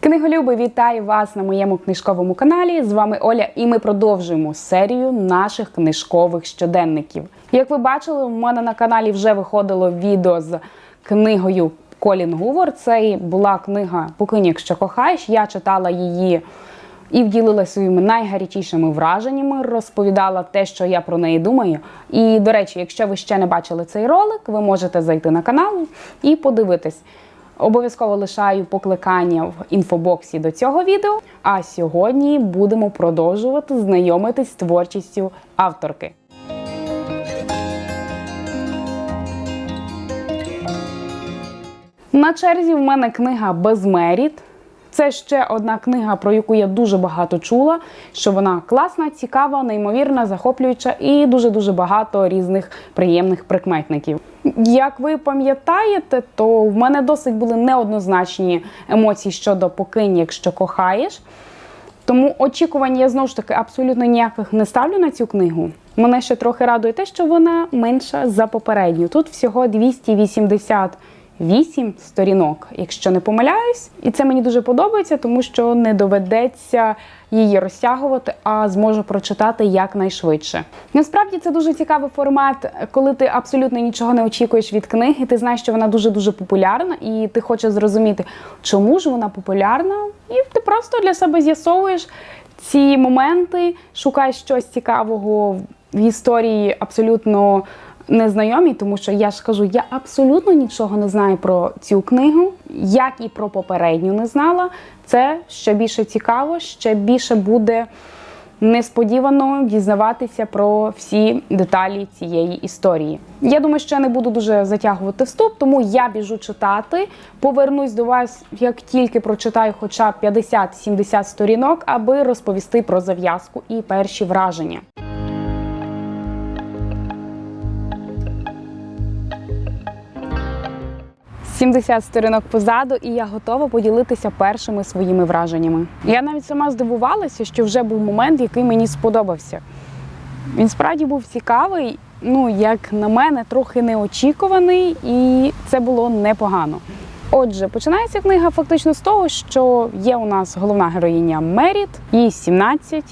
Книголюби, вітаю вас на моєму книжковому каналі. З вами Оля, і ми продовжуємо серію наших книжкових щоденників. Як ви бачили, в мене на каналі вже виходило відео з книгою Колін Гувор. Це була книга «Покинь, якщо кохаєш. Я читала її і вділилася своїми найгарячішими враженнями, розповідала те, що я про неї думаю. І, до речі, якщо ви ще не бачили цей ролик, ви можете зайти на канал і подивитись. Обов'язково лишаю покликання в інфобоксі до цього відео. А сьогодні будемо продовжувати знайомитись з творчістю авторки. На черзі в мене книга Безмеріт. Це ще одна книга, про яку я дуже багато чула. Що вона класна, цікава, неймовірна, захоплююча і дуже дуже багато різних приємних прикметників. Як ви пам'ятаєте, то в мене досить були неоднозначні емоції щодо покинь, якщо кохаєш. Тому очікувань я знову ж таки абсолютно ніяких не ставлю на цю книгу. Мене ще трохи радує те, що вона менша за попередню. Тут всього 288 сторінок, якщо не помиляюсь. І це мені дуже подобається, тому що не доведеться її розтягувати, а зможу прочитати якнайшвидше. Насправді це дуже цікавий формат, коли ти абсолютно нічого не очікуєш від книги. Ти знаєш, що вона дуже дуже популярна, і ти хочеш зрозуміти, чому ж вона популярна, і ти просто для себе з'ясовуєш ці моменти, шукаєш щось цікавого в історії абсолютно незнайомі, тому що я ж кажу, я абсолютно нічого не знаю про цю книгу, як і про попередню не знала. Це ще більше цікаво, ще більше буде несподівано дізнаватися про всі деталі цієї історії. Я думаю, що я не буду дуже затягувати вступ, тому я біжу читати. Повернусь до вас, як тільки прочитаю хоча б 50-70 сторінок, аби розповісти про зав'язку і перші враження. 70 сторінок позаду, і я готова поділитися першими своїми враженнями. Я навіть сама здивувалася, що вже був момент, який мені сподобався. Він справді був цікавий, ну як на мене, трохи неочікуваний, і це було непогано. Отже, починається книга фактично з того, що є у нас головна героїня Меріт, їй 17,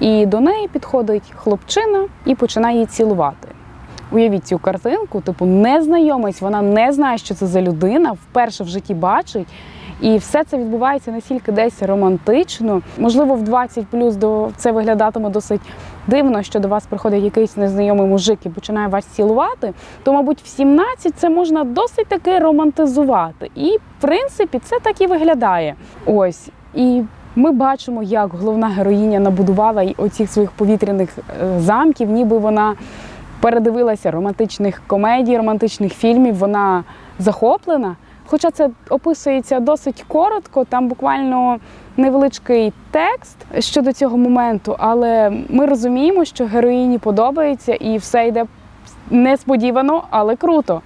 і до неї підходить хлопчина і починає її цілувати. Уявіть цю картинку, типу, незнайомець, вона не знає, що це за людина, вперше в житті бачить. І все це відбувається настільки десь романтично. Можливо, в 20 плюс до це виглядатиме досить дивно, що до вас приходить якийсь незнайомий мужик і починає вас цілувати. То, мабуть, в 17 це можна досить таки романтизувати. І, в принципі, це так і виглядає. Ось. І ми бачимо, як головна героїня набудувала оцих своїх повітряних е, замків, ніби вона передивилася романтичних комедій, романтичних фільмів. Вона захоплена. Хоча це описується досить коротко, там буквально невеличкий текст щодо цього моменту, але ми розуміємо, що героїні подобається і все йде несподівано, але круто.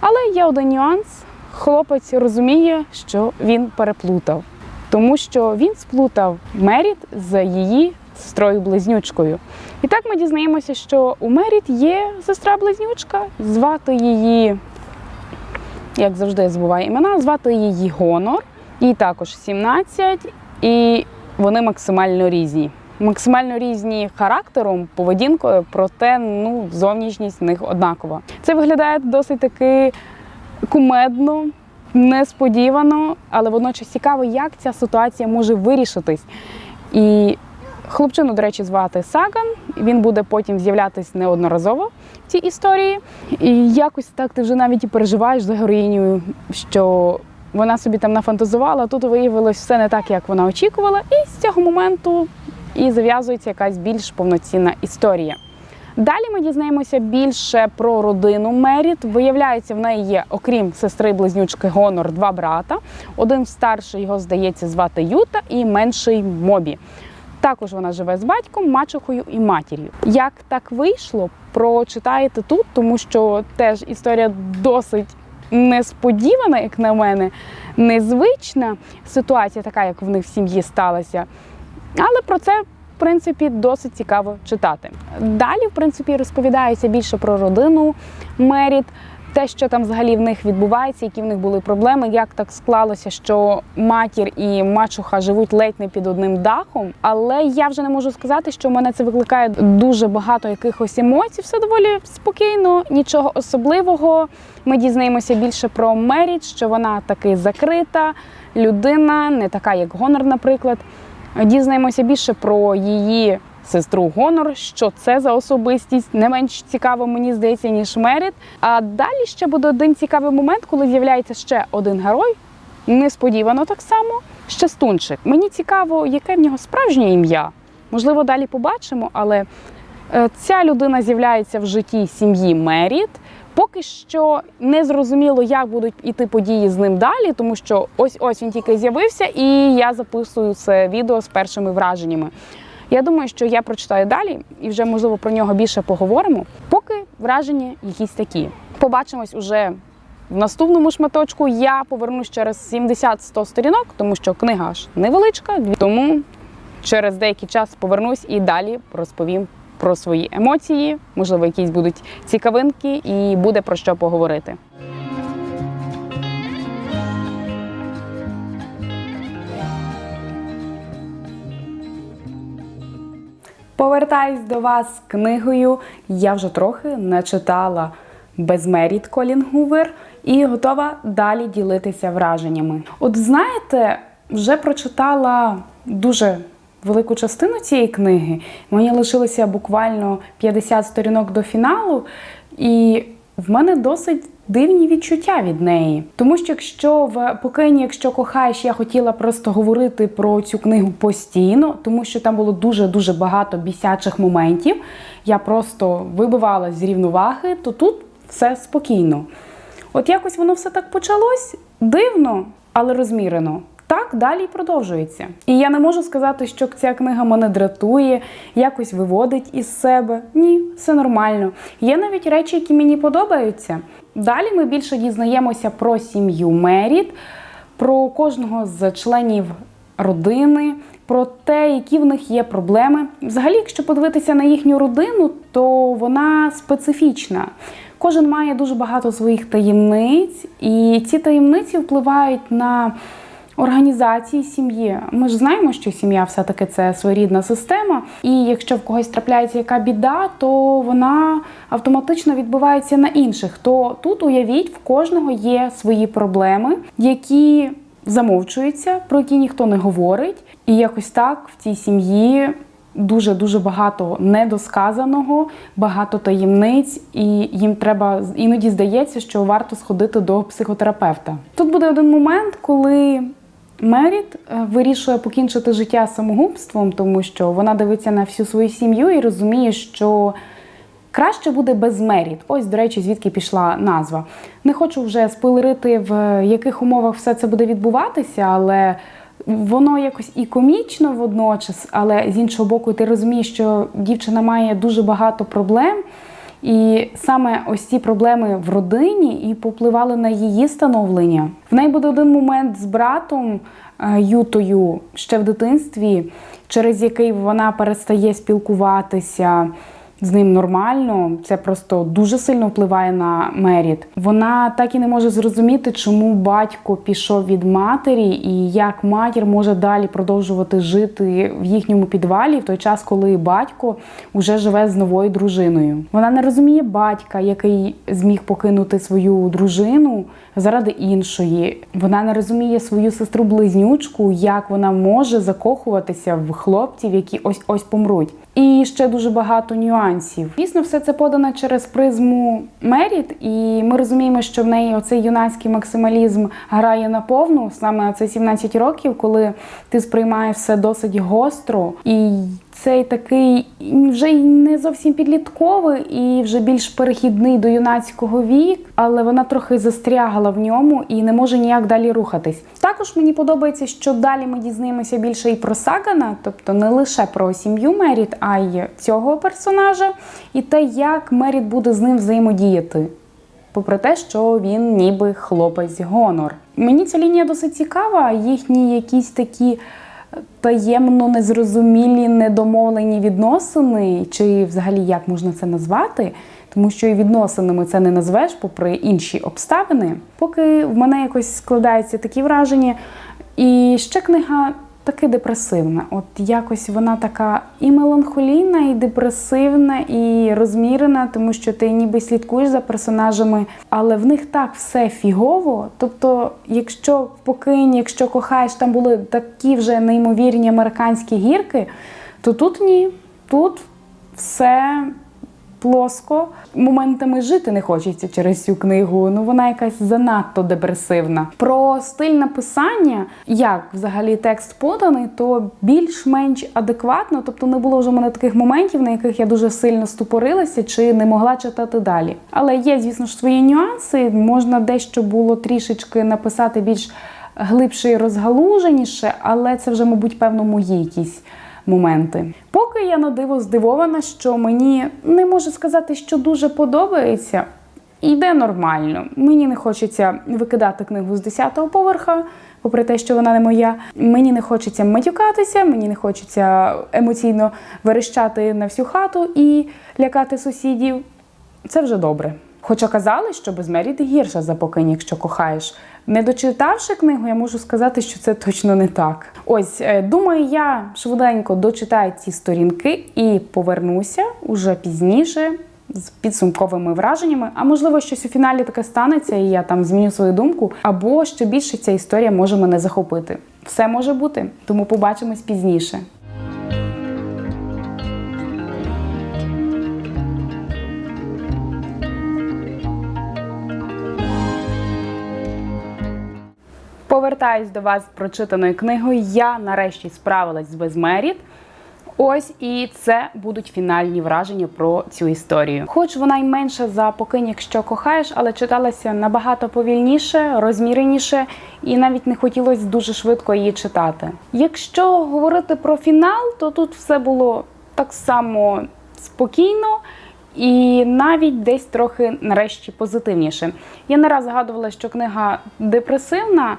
Але є один нюанс: хлопець розуміє, що він переплутав, тому що він сплутав Меріт з її сестрою близнючкою. І так ми дізнаємося, що у Меріт є сестра-близнючка, звати її, як завжди, забуваю імена, звати її Гонор, їй також 17, і вони максимально різні. Максимально різні характером, поведінкою, проте ну, зовнішність в них однакова. Це виглядає досить таки кумедно, несподівано, але водночас цікаво, як ця ситуація може вирішитись. І Хлопчину, до речі, звати Саган. Він буде потім з'являтися неодноразово в цій історії. І якось так ти вже навіть і переживаєш за героїнею, що вона собі там нафантазувала. Тут виявилось все не так, як вона очікувала. І з цього моменту і зав'язується якась більш повноцінна історія. Далі ми дізнаємося більше про родину Меріт. Виявляється, в неї є, окрім сестри-близнючки Гонор, два брата. Один старший його здається звати Юта, і менший Мобі. Також вона живе з батьком, мачухою і матір'ю. Як так вийшло, прочитаєте тут, тому що теж історія досить несподівана, як на мене, незвична ситуація, така як в них в сім'ї сталася. Але про це, в принципі, досить цікаво читати. Далі, в принципі, розповідається більше про родину Меріт. Те, що там взагалі в них відбувається, які в них були проблеми, як так склалося, що матір і мачуха живуть ледь не під одним дахом. Але я вже не можу сказати, що в мене це викликає дуже багато якихось емоцій. Все доволі спокійно, нічого особливого. Ми дізнаємося більше про Меріт, що вона таки закрита людина, не така, як Гонор, наприклад. Дізнаємося більше про її сестру Гонор, що це за особистість. Не менш цікаво, мені здається, ніж Меріт. А далі ще буде один цікавий момент, коли з'являється ще один герой. Несподівано так само. Щастунчик. Мені цікаво, яке в нього справжнє ім'я. Можливо, далі побачимо, але е, ця людина з'являється в житті сім'ї Меріт. Поки що не зрозуміло, як будуть іти події з ним далі, тому що ось ось він тільки з'явився, і я записую це відео з першими враженнями. Я думаю, що я прочитаю далі і вже можливо про нього більше поговоримо. Поки враження якісь такі. Побачимось уже в наступному шматочку. Я повернусь через 70-100 сторінок, тому що книга аж невеличка. Тому через деякий час повернусь і далі розповім про свої емоції. Можливо, якісь будуть цікавинки, і буде про що поговорити. Повертаюсь до вас з книгою. Я вже трохи начитала Безмеріт Колін Гувер і готова далі ділитися враженнями. От знаєте, вже прочитала дуже велику частину цієї книги. Мені лишилося буквально 50 сторінок до фіналу, і в мене досить дивні відчуття від неї. Тому що якщо в покині, якщо кохаєш, я хотіла просто говорити про цю книгу постійно, тому що там було дуже-дуже багато бісячих моментів. Я просто вибивала з рівноваги, то тут все спокійно. От якось воно все так почалось дивно, але розмірено. Так далі продовжується. І я не можу сказати, що ця книга мене дратує, якось виводить із себе. Ні, все нормально. Є навіть речі, які мені подобаються. Далі ми більше дізнаємося про сім'ю Меріт, про кожного з членів родини, про те, які в них є проблеми. Взагалі, якщо подивитися на їхню родину, то вона специфічна. Кожен має дуже багато своїх таємниць, і ці таємниці впливають на організації сім'ї. Ми ж знаємо, що сім'я все-таки це своєрідна система, і якщо в когось трапляється яка біда, то вона автоматично відбувається на інших. То тут уявіть, в кожного є свої проблеми, які замовчуються, про які ніхто не говорить. І якось так в цій сім'ї. Дуже дуже багато недосказаного, багато таємниць, і їм треба іноді здається, що варто сходити до психотерапевта. Тут буде один момент, коли Меріт вирішує покінчити життя самогубством, тому що вона дивиться на всю свою сім'ю і розуміє, що краще буде без Меріт. Ось, до речі, звідки пішла назва. Не хочу вже спойлерити, в яких умовах все це буде відбуватися, але воно якось і комічно водночас, але з іншого боку, ти розумієш, що дівчина має дуже багато проблем. І саме ось ці проблеми в родині і попливали на її становлення. В неї буде один момент з братом е, Ютою ще в дитинстві, через який вона перестає спілкуватися з ним нормально. Це просто дуже сильно впливає на Меріт. Вона так і не може зрозуміти, чому батько пішов від матері, і як матір може далі продовжувати жити в їхньому підвалі в той час, коли батько вже живе з новою дружиною. Вона не розуміє батька, який зміг покинути свою дружину заради іншої. Вона не розуміє свою сестру близнючку, як вона може закохуватися в хлопців, які ось ось помруть. І ще дуже багато нюансів. Дійсно, все це подано через призму Меріт, і ми розуміємо, що в неї оцей юнацький максималізм грає наповну, саме це 17 років, коли ти сприймаєш все досить гостро і цей такий вже й не зовсім підлітковий і вже більш перехідний до юнацького вік, але вона трохи застрягала в ньому і не може ніяк далі рухатись. Також мені подобається, що далі ми дізнаємося більше і про Сагана, тобто не лише про сім'ю Меріт, а й цього персонажа, і те, як Меріт буде з ним взаємодіяти. Попри те, що він ніби хлопець гонор. Мені ця лінія досить цікава, їхні якісь такі таємно незрозумілі недомовлені відносини, чи взагалі як можна це назвати, тому що і відносинами це не назвеш, попри інші обставини. Поки в мене якось складаються такі враження. І ще книга таки депресивна. От якось вона така і меланхолійна, і депресивна, і розмірена, тому що ти ніби слідкуєш за персонажами, але в них так все фігово. Тобто, якщо покинь, якщо кохаєш, там були такі вже неймовірні американські гірки, то тут ні. Тут все плоско. Моментами жити не хочеться через цю книгу. Ну вона якась занадто депресивна. Про стиль написання, як взагалі текст поданий, то більш-менш адекватно. Тобто не було вже в мене таких моментів, на яких я дуже сильно ступорилася чи не могла читати далі. Але є, звісно ж, свої нюанси. Можна дещо було трішечки написати більш глибше і розгалуженіше, але це вже, мабуть, певно, мої якісь моменти. Поки я на диво здивована, що мені не можу сказати, що дуже подобається. Йде нормально. Мені не хочеться викидати книгу з 10-го поверха, попри те, що вона не моя. Мені не хочеться матюкатися, мені не хочеться емоційно верещати на всю хату і лякати сусідів. Це вже добре. Хоча казали, що без Меріт гірша за покинь, якщо кохаєш. Не дочитавши книгу, я можу сказати, що це точно не так. Ось, е, думаю, я швиденько дочитаю ці сторінки і повернуся уже пізніше з підсумковими враженнями. А можливо, щось у фіналі таке станеться, і я там зміню свою думку, або ще більше ця історія може мене захопити. Все може бути, тому побачимось пізніше. Повертаюсь до вас з прочитаною книгою. Я нарешті справилась з безмеріт. Ось і це будуть фінальні враження про цю історію. Хоч вона й менша за покинь, якщо кохаєш, але читалася набагато повільніше, розміреніше, і навіть не хотілося дуже швидко її читати. Якщо говорити про фінал, то тут все було так само спокійно. І навіть десь трохи нарешті позитивніше. Я не раз згадувала, що книга депресивна,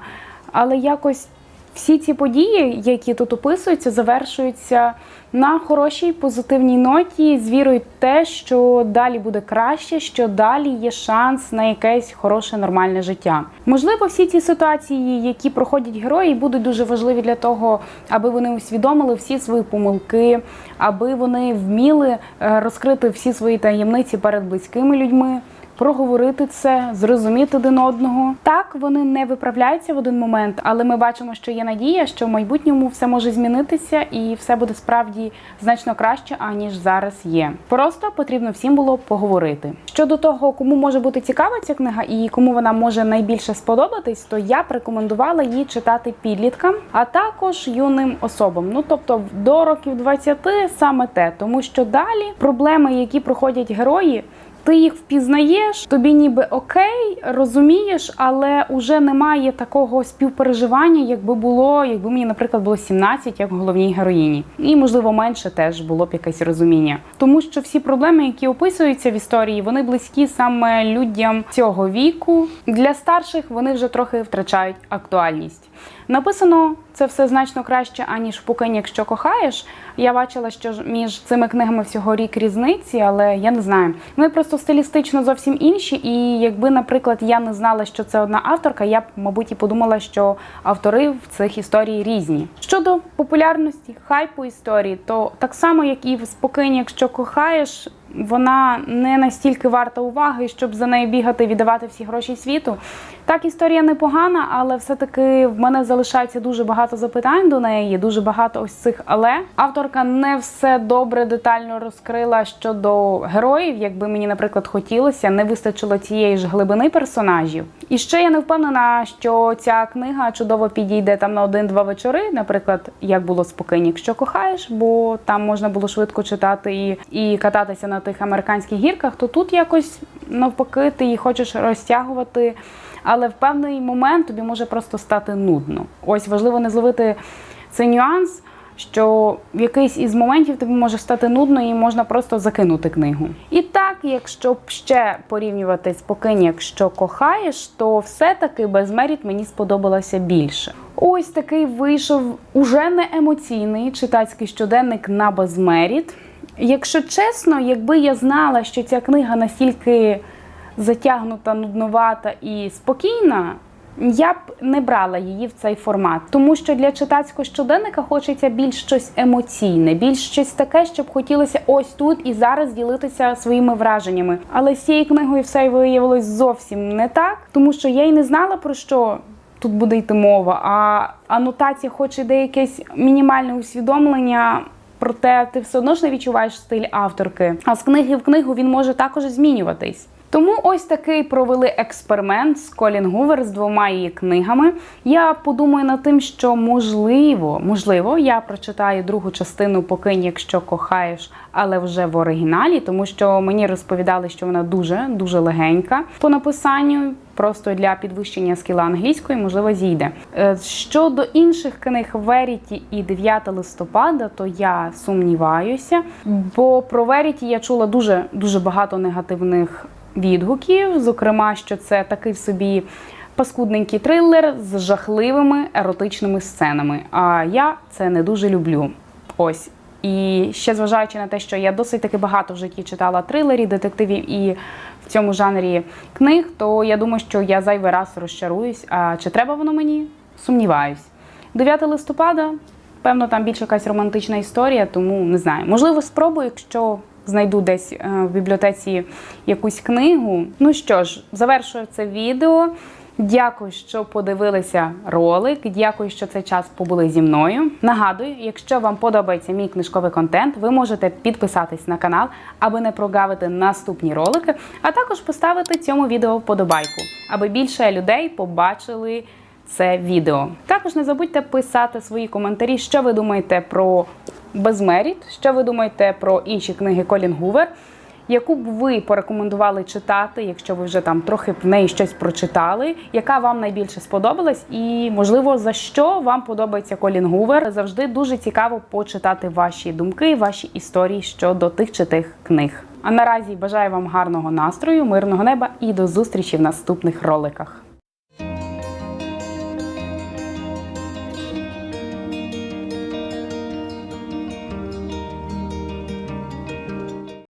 але якось всі ці події, які тут описуються, завершуються на хорошій позитивній ноті з вірою в те, що далі буде краще, що далі є шанс на якесь хороше нормальне життя. Можливо, всі ці ситуації, які проходять герої, будуть дуже важливі для того, аби вони усвідомили всі свої помилки, аби вони вміли е, розкрити всі свої таємниці перед близькими людьми проговорити це, зрозуміти один одного. Так вони не виправляються в один момент, але ми бачимо, що є надія, що в майбутньому все може змінитися і все буде справді значно краще, аніж зараз є. Просто потрібно всім було поговорити. Щодо того, кому може бути цікава ця книга і кому вона може найбільше сподобатись, то я б рекомендувала її читати підліткам, а також юним особам. Ну тобто до років 20 саме те, тому що далі проблеми, які проходять герої. Ти їх впізнаєш, тобі ніби окей, розумієш, але вже немає такого співпереживання, якби було, якби мені, наприклад, було 17, як головній героїні. І, можливо, менше теж було б якесь розуміння. Тому що всі проблеми, які описуються в історії, вони близькі саме людям цього віку. Для старших вони вже трохи втрачають актуальність. Написано це все значно краще, аніж «Покинь, якщо кохаєш. Я бачила, що між цими книгами всього рік різниці, але я не знаю. Вони просто стилістично зовсім інші. І якби, наприклад, я не знала, що це одна авторка, я б, мабуть, і подумала, що автори в цих історій різні. Щодо популярності, хайпу історії, то так само, як і в «Спокинь, якщо кохаєш. Вона не настільки варта уваги, щоб за нею бігати, віддавати всі гроші світу. Так, історія непогана, але все-таки в мене залишається дуже багато запитань до неї, дуже багато ось цих. Але авторка не все добре детально розкрила щодо героїв, якби мені, наприклад, хотілося, не вистачило цієї ж глибини персонажів. І ще я не впевнена, що ця книга чудово підійде там на один-два вечори, наприклад, як було спокійно, якщо кохаєш, бо там можна було швидко читати і, і кататися на тих американських гірках, то тут якось навпаки ти її хочеш розтягувати, але в певний момент тобі може просто стати нудно. Ось важливо не зловити цей нюанс. Що в якийсь із моментів тобі може стати нудно і можна просто закинути книгу. І так, якщо б ще порівнювати спокійно, якщо кохаєш, то все-таки безмеріт мені сподобалося більше. Ось такий вийшов уже не емоційний читацький щоденник на безмеріт. Якщо чесно, якби я знала, що ця книга настільки затягнута, нудновата і спокійна, я б не брала її в цей формат, тому що для читацького щоденника хочеться більш щось емоційне, більш щось таке, щоб хотілося ось тут і зараз ділитися своїми враженнями. Але з цією книгою все виявилось зовсім не так, тому що я й не знала про що. Тут буде йти мова, а анотація, хоч і де якесь мінімальне усвідомлення, проте ти все одно ж не відчуваєш стиль авторки. А з книги в книгу він може також змінюватись. Тому ось такий провели експеримент з Колін Гувер з двома її книгами. Я подумаю над тим, що можливо, можливо, я прочитаю другу частину «Покинь, якщо кохаєш, але вже в оригіналі, тому що мені розповідали, що вона дуже дуже легенька по написанню. Просто для підвищення скіла англійської, можливо, зійде. Е, Щодо інших книг Веріті і 9 листопада, то я сумніваюся, бо про Веріті я чула дуже дуже багато негативних відгуків. Зокрема, що це такий собі паскудненький трилер з жахливими еротичними сценами. А я це не дуже люблю. Ось. І ще зважаючи на те, що я досить таки багато в житті читала трилерів, детективів і в цьому жанрі книг, то я думаю, що я зайвий раз розчаруюсь. А чи треба воно мені? Сумніваюсь. 9 листопада, певно, там більш якась романтична історія, тому не знаю. Можливо, спробую, якщо знайду десь е, в бібліотеці якусь книгу. Ну що ж, завершую це відео. Дякую, що подивилися ролик. Дякую, що цей час побули зі мною. Нагадую, якщо вам подобається мій книжковий контент, ви можете підписатись на канал, аби не прогавити наступні ролики, а також поставити цьому відео вподобайку, аби більше людей побачили це відео. Також не забудьте писати свої коментарі, що ви думаєте про безмеріт, що ви думаєте про інші книги Колін Гувер. Яку б ви порекомендували читати, якщо ви вже там трохи в неї щось прочитали, яка вам найбільше сподобалась, і можливо за що вам подобається Колін Гувер? Завжди дуже цікаво почитати ваші думки, ваші історії щодо тих чи тих книг. А наразі бажаю вам гарного настрою, мирного неба і до зустрічі в наступних роликах.